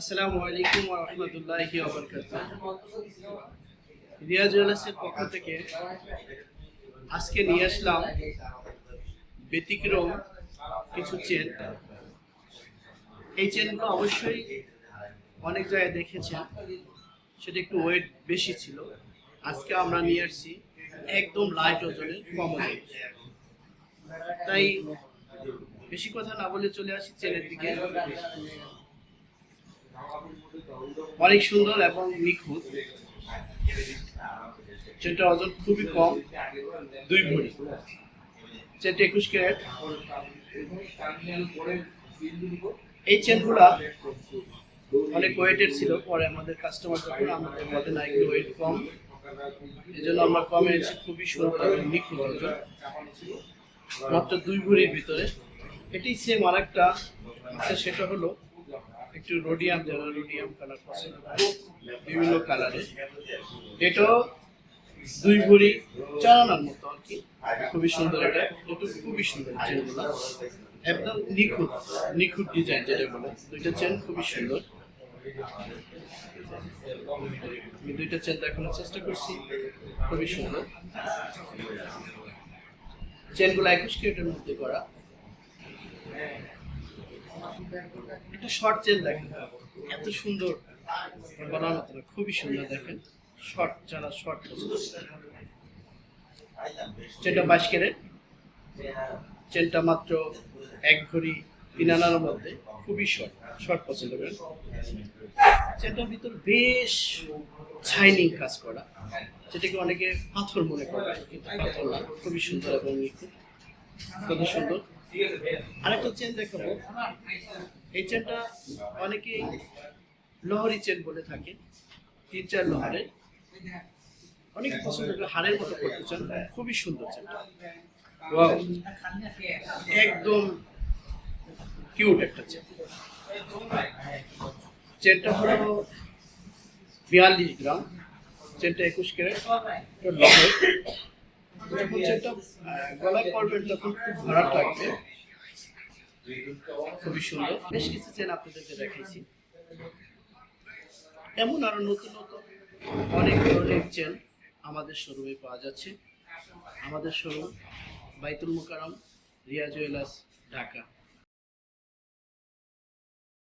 আসসালামু আলাইকুম রাহমাতুল্লাহি ওয়া বারাকাতুহু। রিয়া জুয়েলার্সের পক্ষ থেকে আজকে নিয়ে আসলাম ব্যতিক্রম কিছু চেন এই চেনগুলো অবশ্যই অনেক জায়গায় দেখেছেন। সেটা একটু ওয়েট বেশি ছিল। আজকে আমরা নিয়ে আসছি একদম লাইট ওজনের কম ওজনের তাই বেশি কথা না বলে চলে আসি চেনের দিকে। অনেক সুন্দর এবং নিখুঁত। যেটা ওজন খুবই কম। দুই ভরি। যেটা একুশ ক্যারেট। এই চেনগুলা অনেক ওয়েটের ছিল। পরে আমাদের কাস্টমার যখন আমাদের বলে না একটু ওয়েট কম এই জন্য আমরা কম এনেছি। খুবই সুন্দর নিখুঁত ওজন। মাত্র দুই ভরির ভিতরে। এটি সেম আরেকটা সেটা হলো একটু রোডিয়াম যারা রোডিয়াম কালার পছন্দ করে, বিভিন্ন কালারের এটাও দুই ভরি চালানোর মতো আর কি। খুবই সুন্দর এটা এটা খুবই সুন্দর চেনগুলো একদম নিখুঁত নিখুঁত ডিজাইন যেটা বলে, দুইটা চেন খুবই সুন্দর। আমি দুইটা চেন দেখানোর চেষ্টা করছি, খুবই সুন্দর। চেনগুলো একুশ ক্যারেটের মধ্যে করা। একটা শর্ট চেন দেখেন। এত সুন্দর বলার মতো খুবই সুন্দর দেখেন। শর্ট যারা শর্ট চেনটা বাইশ ক্যারেট। চেনটা মাত্র এক ঘড়ি তিন আনার মধ্যে খুবই শর্ট শর্ট পছন্দ করেন। চেনটার ভিতর বেশ শাইনিং কাজ করা। যেটাকে অনেকে পাথর মনে করে, কিন্তু পাথর না, খুবই সুন্দর এবং নিখুঁত। কত সুন্দর। আরেকটা চেন দেখাবো। এই চেনটা অনেকেই লহরি চেন বলে থাকে। তিন চার লহরের অনেক পছন্দ করে মতো করতে চান। খুবই সুন্দর চেনটা একদম কিউট একটা চেন চেনটা হলো বিয়াল্লিশ গ্রাম। চেনটা একুশ ক্যারেট। লহর। খুবই সুন্দর। কিছু চেন আপনাদেরকে এমন আরও নতুন নতুন অনেক ধরনের চেন আমাদের শোরুমে পাওয়া যাচ্ছে। আমাদের শোরুম বাইতুল মুকারম রিয়া জুয়েলার্স ঢাকা।